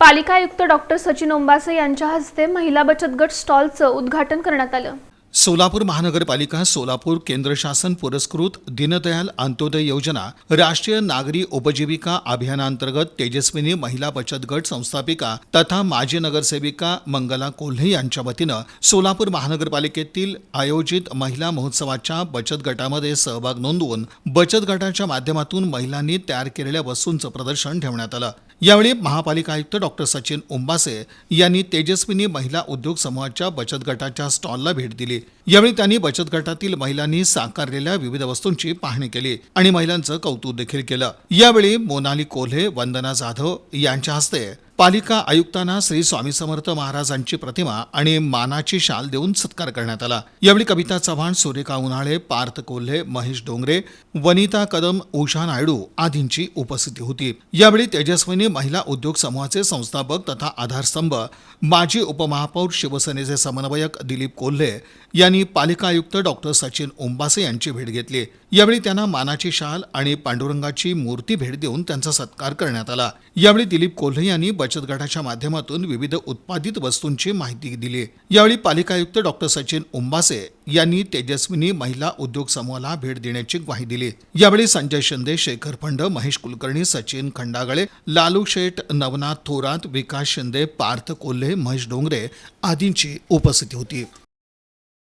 पालिका आयुक्त डॉक्टर सचिन ओंबासे यांच्या हस्ते महिला बचत गट स्टॉलचं उद्घाटन करण्यात आलं. सोलापूर महानगरपालिका सोलापूर केंद्र शासन पुरस्कृत दीनदयाल अंत्योदय योजना राष्ट्रीय नागरी उपजीविका अभियानांतर्गत तेजस्विनी महिला बचत गट संस्थापिका तथा माजी नगरसेविका मंगला कोल्हे यांच्या वतीनं सोलापूर महानगरपालिकेतील आयोजित महिला महोत्सवाच्या बचत गटामध्ये सहभाग नोंदवून बचत गटाच्या माध्यमातून महिलांनी तयार केलेल्या वस्तूंचं प्रदर्शन ठेवण्यात आलं. यावेळी महापालिका आयुक्त डॉक्टर सचिन उंबासे यांनी तेजस्विनी महिला उद्योग समूहाच्या बचत गटाच्या स्टॉलला भेट दिली. यावेळी त्यांनी बचत गटातील महिलांनी साकारलेल्या विविध वस्तूंची पाहणी केली आणि महिलांचं कौतुक देखील केलं. यावेळी मोनाली कोल्हे वंदना जाधव यांच्या हस्ते पालिका आयुक्तांना श्री स्वामी समर्थ महाराजांची प्रतिमा आणि मानाची शाल देऊन सत्कार करण्यात आला. यावेळी कविता चव्हाण सूर्यका उन्हाळे पार्थ कोल्हे महेश डोंगरे वनिता कदम उषा नायडू आदींची उपस्थिती होती. यावेळी तेजस्विनी महिला उद्योग समूहाचे संस्थापक तथा आधारस्तंभ माजी उपमहापौर शिवसेनेचे समन्वयक दिलीप कोल्हे यांनी पालिका आयुक्त डॉक्टर सचिन ओंबासे यांची भेट घेतली. यावेळी त्यांना मानाची शाल आणि पांडुरंगाची मूर्ती भेट देऊन त्यांचा सत्कार करण्यात आला. यावेळी दिलीप कोल्हे यांनी बचत गटाच्या माध्यमातून विविध उत्पादित वस्तूंची माहिती दिली. यावेळी पालिका आयुक्त डॉक्टर सचिन उंबासे यांनी तेजस्विनी महिला उद्योग समूहाला भेट देण्याची ग्वाही दिली. यावेळी संजय शिंदे शेखर फंड महेश कुलकर्णी सचिन खंडागळे लालू शेठ नवनाथ थोरात विकास शिंदे पार्थ कोल्हे महेश डोंगरे आदींची उपस्थिती होती.